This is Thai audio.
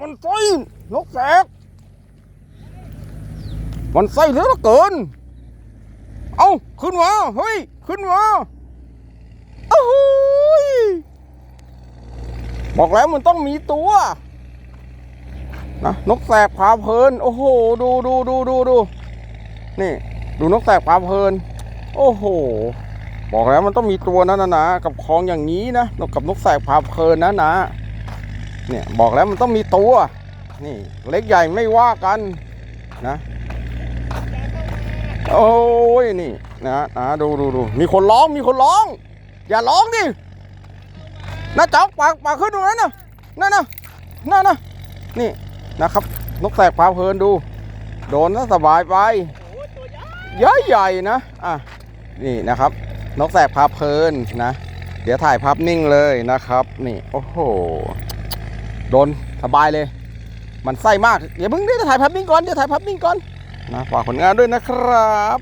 มันไส้นกแสก มันไส้เหลือเกิน เอาขึ้นมา เฮ้ย ขึ้นมาโอ้โหยบอกแล้วมันต้องมีตัวนะนกแสกพาเพลิน โอ้โห ดูดูดูดูดูนี่ ดูนกแสกพาเพลิน โอ้โห บอกแล้วมันต้องมีตัวนะนะนะกับคลองอย่างนี้นะกกับนกแสกพาเพลินนะนะ เนี่ยบอกแล้วมันต้องมีตัว นี่เล็กใหญ่ไม่ว่ากันนะ โอ้ยนี่นะนะดูดูดูมีคนร้องมีคนร้อง อย่าร้องดินะจ๊อกปากปากขึ้นตรงนั้นนะนั่นนะนั่นนะนี่นะครับ นกแสกพาเพลินดู โดนแล้วสบายไปใหญ่ใหญ่นะอะนี่นะครับ นกแสกพาเพลินนะ เดี๋ยวถ่ายภาพนิ่งเลยนะครับ นี่โอ้โห โดนสบายเลย มันไส้มากอย่าเพิ่งเด้ถ่ายภาพนิ่งก่อนเดี๋ยวถ่ายภาพนิ่งก่อนนะฝากผลงานด้วยนะครับ